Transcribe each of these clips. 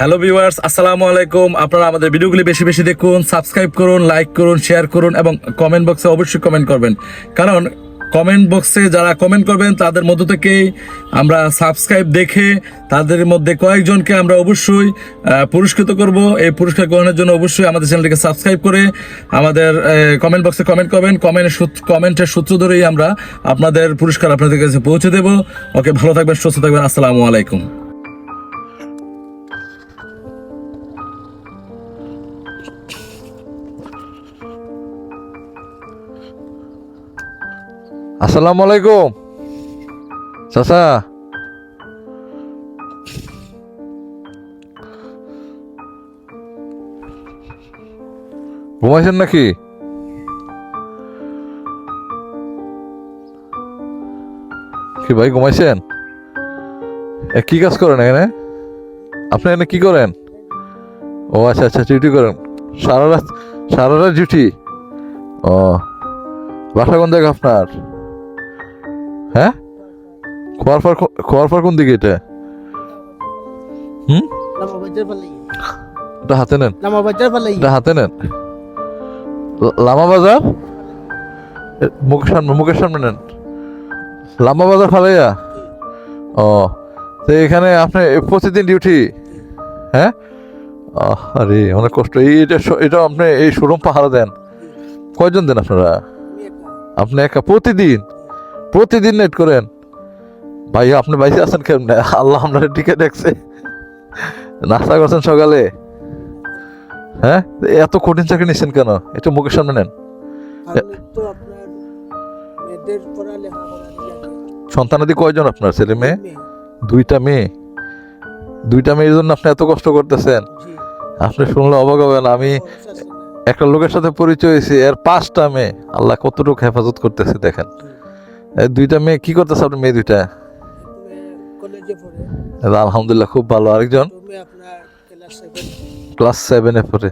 Hello viewers আসসালামু আলাইকুম। আপনারা আমাদের ভিডিওগুলি বেশি বেশি দেখুন সাবস্ক্রাইব করুন লাইক করুন শেয়ার করুন এবং কমেন্ট বক্সে অবশ্যই কমেন্ট করবেন। কারণ কমেন্ট বক্সে যারা কমেন্ট করবেন, তাদের মধ্য থেকেই আমরা সাবস্ক্রাইব দেখে তাদের মধ্যে কয়েকজনকে আমরা অবশ্যই পুরস্কৃত করব। এই পুরস্কার গ্রহণের জন্য অবশ্যই আমাদের চ্যানেলটিকে সাবস্ক্রাইব করে আমাদের কমেন্ট বক্সে কমেন্ট করবেন। কমেন্টের কমেন্টের সূত্র ধরেই আমরা আপনাদের পুরস্কার আপনাদের কাছে পৌঁছে দেব। ওকে, ভালো থাকবেন, সুস্থ থাকবেন। আসসালামু আলাইকুম। আসসালামু আলাইকুম। চাচা। ঘুমাইছেন নাকি? কি ভাই, ঘুমাইছেন? কি কাজ করেন এখানে? আপনি এখানে কি করেন? ও আচ্ছা আচ্ছা ডিউটি করেন। সারা রাত সারা রাত ডিউটি ও, বাসা কোন জায়গা আপনার? হ্যাঁ? খোয়ার পর কোন দিকে এটা? হুম? এটা হাতে নেন. এটা হাতে নেন। লামা বাজার? মুখের সামনে মুখের সামনে নেন। লামা বাজার ফালাইয়া? ও, তো এখানে আপনি প্রতিদিন ডিউটি হ্যাঁ? আরে অনেক কষ্ট। এই এটা এটা আপনি এই শোরুম পাহারা দেন। কয়জন দেন আপনারা? আপনি একা প্রতিদিন প্রতিদিন নেট করেন। ভাই আপনি বাইসে আছেন কেমনে? আল্লাহ আপনার টিকে দেখছে। নাস্তা করছেন সকালে? হ্যাঁ? এত কঠিন চাকরি নিচ্ছেন কেন? একটু মুখের সামনে নেন। সন্তানাদি কয়জন আপনার? ছেলে মেয়ে। দুইটা মেয়ে। দুইটা মেয়ের জন্য আপনি এত কষ্ট করতেছেন। আপনি শুনলে অবাক হবেন আমি। একটা লোকের সাথে পরিচয় হয়েছি এর পাঁচটা মেয়ে। আল্লাহ কতটুকু হেফাজত করতেছে দেখেন। এই দুইটা মেয়ে কি করতেছে আপনার মেয়ে দুইটা? আলহামদুলিল্লাহ খুব ভালো। আরেকজন? ক্লাস সেভেনে পড়ে।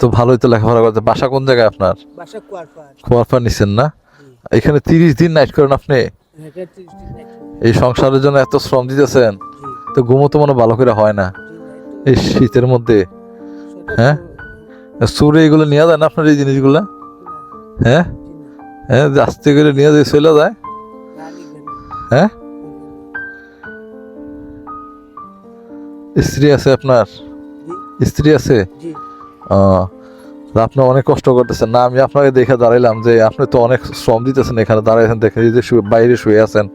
তো ভালোই তো লেখাপড়া করতে। বাসা কোন জায়গায় আপনার? কুয়ারপাড়। নিছেন না? এখানে তিরিশ দিন নাইট করেন আপনি? এই সংসারের জন্য এত শ্রম দিতেছেন তো ঘুমো তো মনে ভালো করে হয় না। এই শীতের মধ্যে হ্যাঁ? সুরে এগুলো নিয়ে যায় না আপনার এই জিনিসগুলো? হ্যাঁ? হ্যাঁ আস্তে করে নিয়ে যায় চলে যায়। হ্যাঁ? স্ত্রী আছে আপনার? স্ত্রী আছে? আপনি অনেক কষ্ট করতেছেন। না আমি আপনাকে দেখে দাঁড়াইলাম যে আপনি তো অনেক শ্রম দিতেছেন এখানে দাঁড়াইছেন দেখে যে বাইরে শুয়ে আছেন।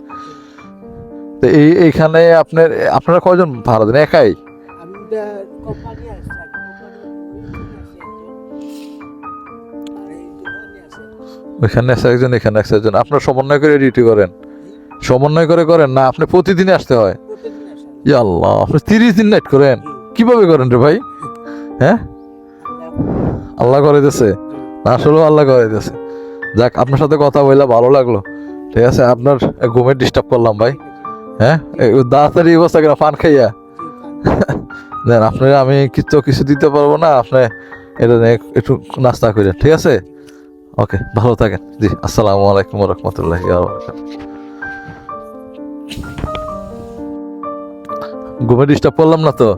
তো এই এইখানে আপনার আপনারা কয়জন ভাড়া দেন? একাই? কোম্পানি আছে ওইখানে আছে একজন এখানে আছে একজন। আপনার সমন্বয় করে ডিউটি করেন। সমন্বয় করে করেন না আপনি প্রতিদিন আসতে হয়। আল্লাহ আপনি তিরিশ দিন নাইট করেন। কীভাবে করেন রে ভাই? হ্যাঁ? আল্লাহ করে দিয়েছে। না আসলেও আল্লাহ করে দিয়েছে। যাক আপনার সাথে কথা বললে ভালো লাগল। ঠিক আছে আপনার ঘুমে ডিস্টার্ব করলাম ভাই। হ্যাঁ? তাড়াতাড়ি অবস্থা কেন পান খাইয়া। দেন আপনার আমি কিছু কিছু দিতে পারব না, আপনি এটা নিয়ে একটু নাস্তা করে ঠিক আছে? ওকে, ভালো থাকেন। জি, আসসালামু আলাইকুম রহমতুল্লাহ ঘুমে ডিস্টার্ব করলাম না তো?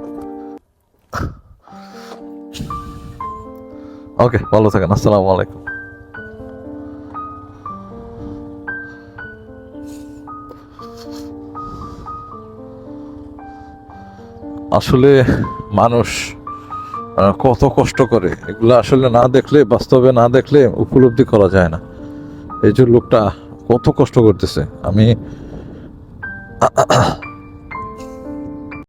ওকে, ভালো থাকেন, আসসালামু আলাইকুম। আসলে মানুষ কত কষ্ট করে। এগুলো আসলে না দেখলে, বাস্তবে না দেখলে উপলব্ধি করা যায় না। এই যে লোকটা কত কষ্ট করতেছে। আমি